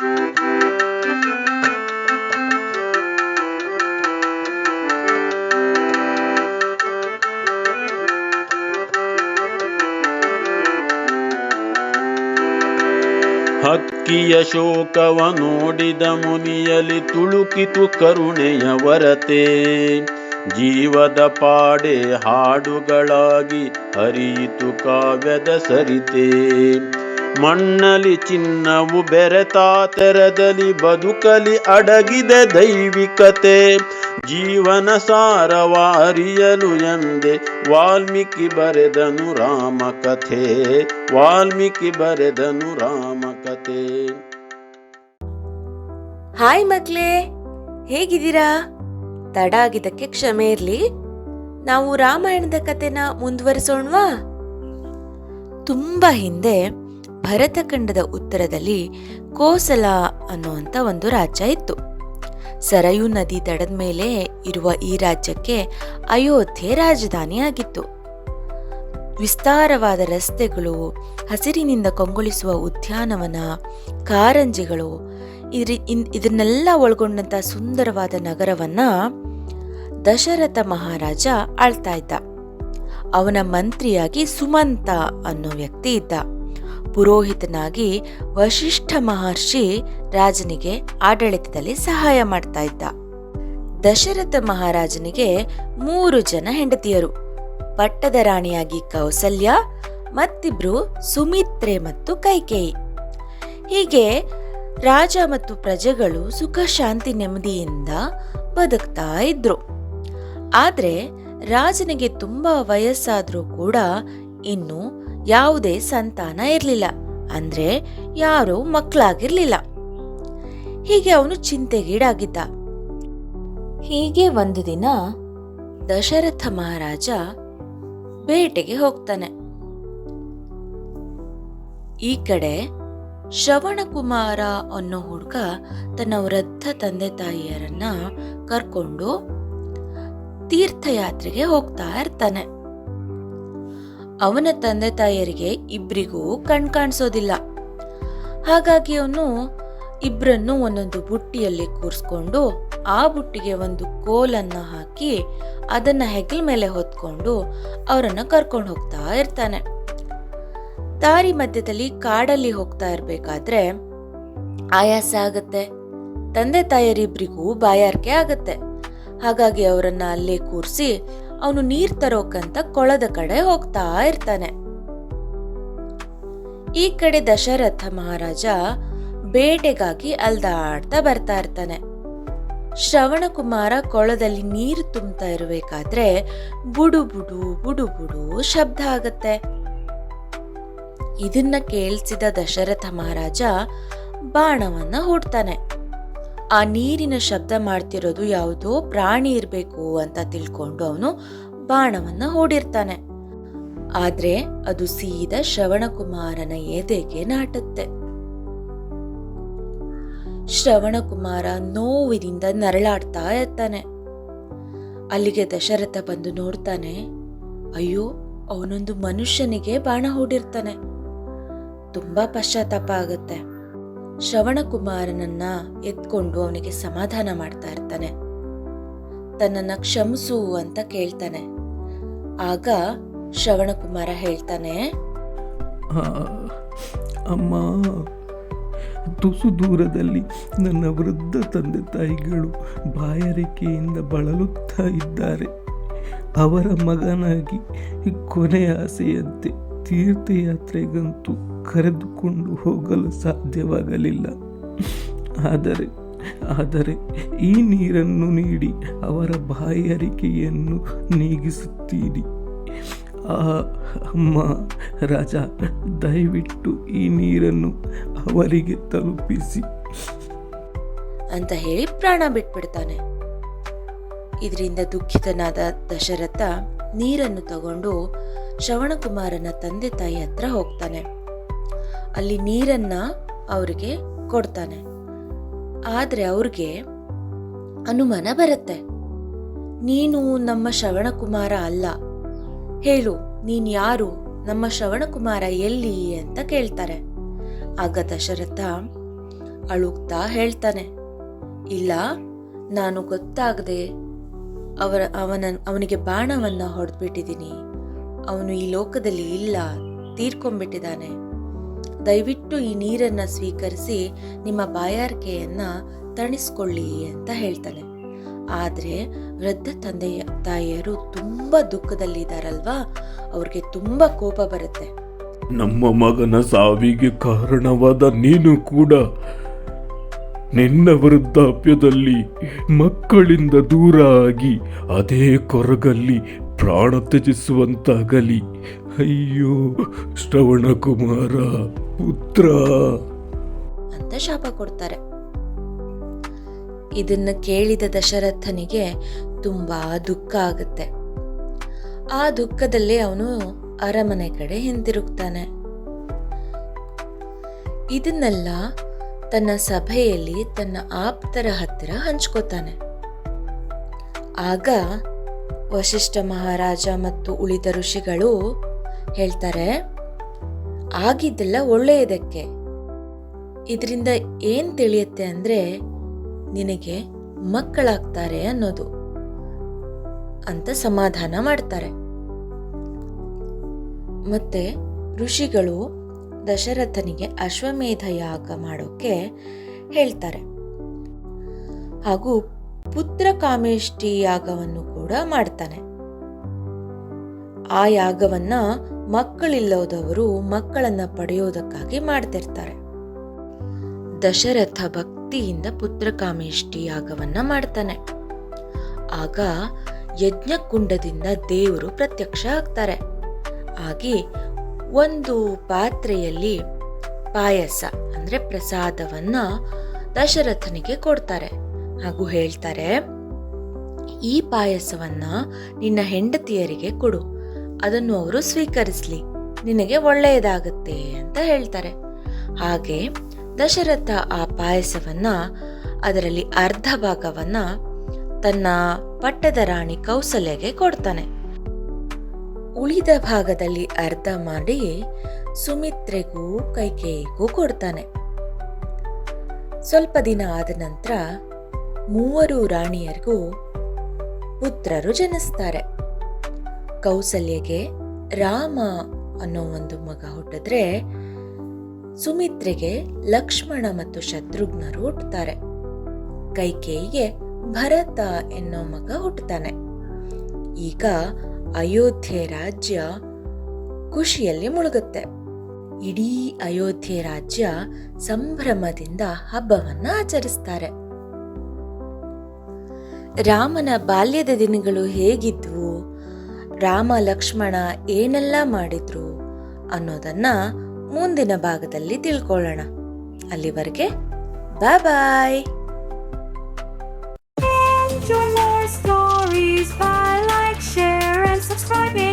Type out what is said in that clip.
ಹಕ್ಕಿಯ ಶೋಕವ ನೋಡಿದ ಮುನಿಯಲಿ ತುಳುಕಿತು ಕರುಣೆಯ ವರತೆ. ಜೀವದ ಪಾಡೆ ಹಾಡುಗಳಾಗಿ ಹರಿಯಿತು ಕಾವ್ಯದ ಸರಿತೆ. ಮಣ್ಣಲಿ ಚಿನ್ನವು ಬೆರೆತಾ ತೆರದಲ್ಲಿ ಬದುಕಲಿ ಅಡಗಿದೆ ದೈವಿಕತೆ. ಜೀವನ ಸಾರವ ಅರಿಯಲು ಎಂದೆ ವಾಲ್ಮೀಕಿ ಬರೆದನು ರಾಮ ಕಥೆ ವಾಲ್ಮೀಕಿ ಬರೆದನು ರಾಮ ಕಥೆ ಹಾಯ್ ಮಕ್ಳೇ, ಹೇಗಿದ್ದೀರಾ? ತಡ ಆಗಿದ್ದಕ್ಕೆ ಕ್ಷಮೆ ಇರ್ಲಿ. ನಾವು ರಾಮಾಯಣದ ಕಥೆನ ಮುಂದುವರಿಸೋಣವಾ? ತುಂಬಾ ಹಿಂದೆ ಭರತಖಂಡದ ಉತ್ತರದಲ್ಲಿ ಕೋಸಲ ಅನ್ನುವಂಥ ಒಂದು ರಾಜ್ಯ ಇತ್ತು. ಸರಯು ನದಿ ದಡದ ಮೇಲೆ ಇರುವ ಈ ರಾಜ್ಯಕ್ಕೆ ಅಯೋಧ್ಯೆ ರಾಜಧಾನಿಯಾಗಿತ್ತು. ವಿಸ್ತಾರವಾದ ರಸ್ತೆಗಳು, ಹಸಿರಿನಿಂದ ಕಂಗೊಳಿಸುವ ಉದ್ಯಾನವನ, ಕಾರಂಜಿಗಳು, ಇದ್ರ ಇದನ್ನೆಲ್ಲ ಒಳಗೊಂಡಂಥ ಸುಂದರವಾದ ನಗರವನ್ನ ದಶರಥ ಮಹಾರಾಜ ಆಳ್ತಾ ಇದ್ದ. ಅವನ ಮಂತ್ರಿಯಾಗಿ ಸುಮಂತ ಅನ್ನೋ ವ್ಯಕ್ತಿ ಇದ್ದ. ಪುರೋಹಿತನಾಗಿ ವಶಿಷ್ಠ ಮಹರ್ಷಿ ರಾಜನಿಗೆ ಆಡಳಿತದಲ್ಲಿ ಸಹಾಯ ಮಾಡ್ತಾ ಇದ್ದ. ದಶರಥ ಮಹಾರಾಜನಿಗೆ ಮೂರು ಜನ ಹೆಂಡತಿಯರು. ಪಟ್ಟದ ರಾಣಿಯಾಗಿ ಕೌಸಲ್ಯ, ಮತ್ತಿಬ್ರು ಸುಮಿತ್ರೆ ಮತ್ತು ಕೈಕೇಯಿ. ಹೀಗೆ ರಾಜ ಮತ್ತು ಪ್ರಜೆಗಳು ಸುಖ, ಶಾಂತಿ, ನೆಮ್ಮದಿಯಿಂದ ಬದುಕ್ತಾ ಇದ್ರು. ಆದರೆ ರಾಜನಿಗೆ ತುಂಬಾ ವಯಸ್ಸಾದರೂ ಕೂಡ ಇನ್ನು ಯಾವುದೇ ಸಂತಾನ ಇರಲಿಲ್ಲ. ಅಂದ್ರೆ ಯಾರೂ ಮಕ್ಕಳಾಗಿರ್ಲಿಲ್ಲ. ಹೀಗೆ ಅವನು ಚಿಂತೆಗೀಡಾಗಿದ್ದ. ಹೀಗೆ ಒಂದು ದಿನ ದಶರಥ ಮಹಾರಾಜ ಬೇಟೆಗೆ ಹೋಗ್ತಾನೆ. ಈ ಕಡೆ ಶ್ರವಣಕುಮಾರ ಅನ್ನೋ ಹುಡುಗ ತನ್ನ ವೃದ್ಧ ತಂದೆ ತಾಯಿಯರನ್ನ ಕರ್ಕೊಂಡು ತೀರ್ಥಯಾತ್ರೆಗೆ ಹೋಗ್ತಾ ಇರ್ತಾನೆ. ಅವನ ತಂದೆ ತಾಯಿಯರಿಗೆ ಇಬ್ಬರಿಗೂ ಕಣ್ ಕಾಣಿಸೋದಿಲ್ಲ. ಹಾಗಾಗಿ ಅವನು ಇಬ್ಬರನ್ನು ಒಂದೊಂದು ಬುಟ್ಟಿಯಲ್ಲಿ ಕೂರಿಸ್ಕೊಂಡು ಆ ಬುಟ್ಟಿಗೆ ಒಂದು ಕೋಲನ್ನ ಹಾಕಿ ಅದನ್ನ ಹೆಗಲ ಮೇಲೆ ಹೊತ್ಕೊಂಡು ಅವರನ್ನು ಕರ್ಕೊಂಡು ಹೋಗ್ತಾ ಇರ್ತಾನೆ. ದಾರಿ ಮಧ್ಯದಲ್ಲಿ ಕಾಡಲ್ಲಿ ಹೋಗ್ತಾ ಇರಬೇಕಾದ್ರೆ ಆಯಾಸ ಆಗತ್ತೆ. ತಂದೆ ತಾಯರಿಬ್ರಿಗೂ ಬಾಯಾರಿಕೆ ಆಗತ್ತೆ. ಹಾಗಾಗಿ ಅವರನ್ನು ಅಲ್ಲೇ ಕೂರಿಸಿ ಅವನು ನೀರ್ ತರೋಕಂತ ಕೊಳದ ಕಡೆ ಹೋಗ್ತಾ ಇರ್ತಾನೆ. ಈ ಕಡೆ ದಶರಥ ಮಹಾರಾಜ ಬೇಟೆಗಾಗಿ ಅಲ್ದಾಡ್ತಾ ಬರ್ತಾ ಇರ್ತಾನೆ. ಶ್ರವಣಕುಮಾರ ಕೊಳದಲ್ಲಿ ನೀರು ತುಂಬ್ತಾ ಇರಬೇಕಾದ್ರೆ ಬುಡು ಬುಡು ಬುಡು ಬುಡು ಶಬ್ದ ಆಗತ್ತೆ. ಇದನ್ನ ಕೇಳಿಸಿದ ದಶರಥ ಮಹಾರಾಜ ಬಾಣವನ್ನ ಹೂಡ್ತಾನೆ. ಆ ನೀರಿನ ಶಬ್ದ ಮಾಡ್ತಿರೋದು ಯಾವುದೋ ಪ್ರಾಣಿ ಇರಬೇಕು ಅಂತ ತಿಳ್ಕೊಂಡು ಅವನು ಬಾಣವನ್ನ ಹೂಡಿರ್ತಾನೆ. ಆದ್ರೆ ಅದು ಸೀದಾ ಶ್ರವಣಕುಮಾರನ ಎದೆಗೆ ನಾಟುತ್ತೆ. ಶ್ರವಣಕುಮಾರ ನೋವಿನಿಂದ ನರಳಾಡ್ತಾ ಇರ್ತಾನೆ. ಅಲ್ಲಿಗೆ ದಶರಥ ಬಂದು ನೋಡ್ತಾನೆ, ಅಯ್ಯೋ, ಅವನೊಂದು ಮನುಷ್ಯನಿಗೆ ಬಾಣ ಹೂಡಿರ್ತಾನೆ. ತುಂಬಾ ಪಶ್ಚಾತ್ತಾಪ ಆಗತ್ತೆ. ಶ್ರವಣಕುಮಾರನನ್ನ ಎತ್ಕೊಂಡು ಅವನಿಗೆ ಸಮಾಧಾನ ಮಾಡ್ತಾ ಇರ್ತಾನೆ. ತನ್ನನ್ನ ಕ್ಷಮಿಸು ಅಂತ ಕೇಳ್ತಾನೆ. ಆಗ ಶ್ರವಣಕುಮಾರ ಹೇಳ್ತಾನೆ ಅಮ್ಮ, ತುಸು ದೂರದಲ್ಲಿ ನನ್ನ ವೃದ್ಧ ತಂದೆ ತಾಯಿಗಳು ಬಾಯಾರಿಕೆಯಿಂದ ಬಳಲುತ್ತಾ ಇದ್ದಾರೆ. ಅವರ ಮಗನಾಗಿ ಕೊನೆಯ ಆಸೆಯಂತೆ ತೀರ್ಥಯಾತ್ರೆಗಂತೂ ಕರೆದುಕೊಂಡು ಹೋಗಲು ಸಾಧ್ಯವಾಗಲಿಲ್ಲ. ಆದರೆ ಆದರೆ ಈ ನೀರನ್ನು ನೀಡಿ ಅವರ ಬಾಯಾರಿಕೆಯನ್ನು ನೀಗಿಸುತ್ತೀರಿ. ಆ, ಅಮ್ಮ ರಾಜ, ದಯವಿಟ್ಟು ಈ ನೀರನ್ನು ಅವರಿಗೆ ತಲುಪಿಸಿ. ಅಂತ ಹೇಳಿ ಪ್ರಾಣ ಬಿಟ್ಬಿಡ್ತಾನೆ. ಇದರಿಂದ ದುಃಖಿತನಾದ ದಶರಥ ನೀರನ್ನು ತಗೊಂಡು ಶ್ರವಣಕುಮಾರನ ತಂದೆ ತಾಯಿ ಹತ್ರ ಹೋಗ್ತಾನೆ. ಅಲ್ಲಿ ನೀರನ್ನ ಅವ್ರಿಗೆ ಕೊಡ್ತಾನೆ. ಆದರೆ ಅವ್ರಿಗೆ ಅನುಮಾನ ಬರುತ್ತೆ. ನೀನು ನಮ್ಮ ಶ್ರವಣಕುಮಾರ ಅಲ್ಲ. ಹೇಳು, ನೀನ್ ಯಾರು? ನಮ್ಮ ಶ್ರವಣಕುಮಾರ ಎಲ್ಲಿ ಅಂತ ಕೇಳ್ತಾರೆ. ಆಗ ದಶರಥ ಅಳುಗ್ತಾ ಹೇಳ್ತಾನೆ, ಇಲ್ಲ, ನಾನು ಗೊತ್ತಾಗದೆ ಅವರ, ಅವನ, ಅವನಿಗೆ ಬಾಣವನ್ನ ಹೊಡೆದ್ಬಿಟ್ಟಿದ್ದೀನಿ. ಅವನು ಈ ಲೋಕದಲ್ಲಿ ಇಲ್ಲ, ತೀರ್ಕೊಂಡ್ಬಿಟ್ಟಿದ್ದಾನೆ. ದಯವಿಟ್ಟು ಈ ನೀರನ್ನು ಸ್ವೀಕರಿಸಿ ನಿಮ್ಮ ಬಾಯಾರಿಕೆಯನ್ನು ತಣಿಸ್ಕೊಳ್ಳಿ ಅಂತ ಹೇಳ್ತಾನೆ ಆದರೆ ವೃದ್ಧ ತಂದೆಯ ತಾಯಿಯರು ತುಂಬ ದುಃಖದಲ್ಲಿದ್ದಾರಲ್ವಾ? ಅವ್ರಿಗೆ ತುಂಬ ಕೋಪ ಬರುತ್ತೆ. ನಮ್ಮ ಮಗನ ಸಾವಿಗೆ ಕಾರಣವಾದ ನೀನು ಕೂಡ ನಿನ್ನ ವೃದ್ಧಾಪ್ಯದಲ್ಲಿ ಮಕ್ಕಳಿಂದ ದೂರ ಆಗಿ ಅದೇ ಕೊರಗಲ್ಲಿ ಪ್ರಾಣ ತ್ಯಜಿಸುವಂತಾಗಲಿ. ಅಯ್ಯೋ ಶ್ರವಣ ಕುಮಾರ ಪುತ್ರ. ಅಂತ ಶಾಪ ಕೊಡ್ತಾರೆ. ಇದನ್ನ ಕೇಳಿದ ದಶರಥನಿಗೆ ತುಂಬಾ ದುಃಖ ಆಗುತ್ತೆ. ಆ ದುಃಖದಲ್ಲಿ ಅವನು ಅರಮನೆ ಕಡೆ ಹಿಂತಿರುಗ್ತಾನೆ ಇದನ್ನೆಲ್ಲ ತನ್ನ ಸಭೆಯಲ್ಲಿ ತನ್ನ ಆಪ್ತರ ಹತ್ತಿರ ಹಂಚ್ಕೋತಾನೆ. ಆಗ ವಶಿಷ್ಠ ಮಹಾರಾಜ ಮತ್ತು ಉಳಿದ ಋಷಿಗಳು ಹೇಳ್ತಾರೆ ಆಗಿದ್ದೆಲ್ಲ ಒಳ್ಳೆಯದಕ್ಕೆ. ಇದರಿಂದ ಏನ್ ತಿಳಿಯುತ್ತೆ ಅಂದ್ರೆ ನಿನಗೆ ಮಕ್ಕಳಾಗ್ತಾರೆ ಅನ್ನೋದು. ಅಂತ ಸಮಾಧಾನ ಮಾಡ್ತಾರೆ. ಮತ್ತೆ ಋಷಿಗಳು ದಶರಥನಿಗೆ ಅಶ್ವಮೇಧ ಯಾಗ ಮಾಡೋಕೆ ಹೇಳ್ತಾರೆ. ಹಾಗೂ ಪುತ್ರ ಕಾಮೇಷ್ಟಿ ಯಾಗವನ್ನು ಕೂಡ ಮಾಡ್ತಾನೆ. ಆ ಯಾಗವನ್ನ ಮಕ್ಕಳಿಲ್ಲದವರು ಮಕ್ಕಳನ್ನ ಪಡೆಯೋದಕ್ಕಾಗಿ ಮಾಡ್ತಿರ್ತಾರೆ. ದಶರಥ ಭಕ್ತಿಯಿಂದ ಪುತ್ರಕಾಮೇಷ್ಟಿ ಯಾಗವನ್ನ ಮಾಡ್ತಾನೆ. ಆಗ ಯಜ್ಞಕುಂಡದಿಂದ ದೇವರು ಪ್ರತ್ಯಕ್ಷ ಆಗ್ತಾರೆ. ಆಗಿ ಒಂದು ಪಾತ್ರೆಯಲ್ಲಿ ಪಾಯಸ, ಅಂದ್ರೆ ಪ್ರಸಾದವನ್ನ ದಶರಥನಿಗೆ ಕೊಡ್ತಾರೆ. ಹಾಗೂ ಹೇಳ್ತಾರೆ, ಈ ಪಾಯಸವನ್ನ ನಿನ್ನ ಹೆಂಡತಿಯರಿಗೆ ಕೊಡು. ಅದನ್ನು ಅವರು ಸ್ವೀಕರಿಸಲಿ. ನಿನಗೆ ಒಳ್ಳೆಯದಾಗುತ್ತೆ ಅಂತ ಹೇಳ್ತಾರೆ. ಹಾಗೆ ದಶರಥ ಆ ಪಾಯಸವನ್ನ, ಅದರಲ್ಲಿ ಅರ್ಧ ಭಾಗವನ್ನ ತನ್ನ ಪಟ್ಟದ ರಾಣಿ ಕೌಸಲ್ಯಗೆ ಕೊಡ್ತಾನೆ. ಉಳಿದ ಭಾಗದಲ್ಲಿ ಅರ್ಧ ಮಾಡಿ ಸುಮಿತ್ರೆಗೂ ಕೈಕೇಯಿಗೂ ಕೊಡ್ತಾನೆ. ಸ್ವಲ್ಪ ದಿನ ಆದ ನಂತರ ಮೂವರು ರಾಣಿಯರಿಗೂ ಪುತ್ರರು ಜನಿಸ್ತಾರೆ. ಕೌಸಲ್ಯಗೆ ರಾಮ ಅನ್ನೋ ಒಂದು ಮಗ ಹುಟ್ಟಿದ್ರೆ ಸುಮಿತ್ರೆಗೆ ಲಕ್ಷ್ಮಣ ಮತ್ತು ಶತ್ರುಘ್ನರು ಹುಟ್ಟುತ್ತಾರೆ ಕೈಕೇಯಿಗೆ ಭರತ ಎನ್ನೋ ಮಗ ಹುಟ್ಟುತ್ತಾನೆ ಈಗ ಅಯೋಧ್ಯೆ ರಾಜ್ಯ ಖುಷಿಯಲ್ಲಿ ಮುಳುಗುತ್ತೆ. ಇಡೀ ಅಯೋಧ್ಯೆ ರಾಜ್ಯ ಸಂಭ್ರಮದಿಂದ ಹಬ್ಬವನ್ನ ಆಚರಿಸ್ತಾರೆ. ರಾಮನ ಬಾಲ್ಯದ ದಿನಗಳು ಹೇಗಿದ್ವು? ರಾಮ ಲಕ್ಷ್ಮಣ ಏನೆಲ್ಲ ಮಾಡಿದ್ರು ಅನ್ನೋದನ್ನ ಮುಂದಿನ ಭಾಗದಲ್ಲಿ ತಿಳ್ಕೊಳ್ಳೋಣ ಅಲ್ಲಿವರೆಗೆ ಬಾಯ್ ಬಾಯ್ more.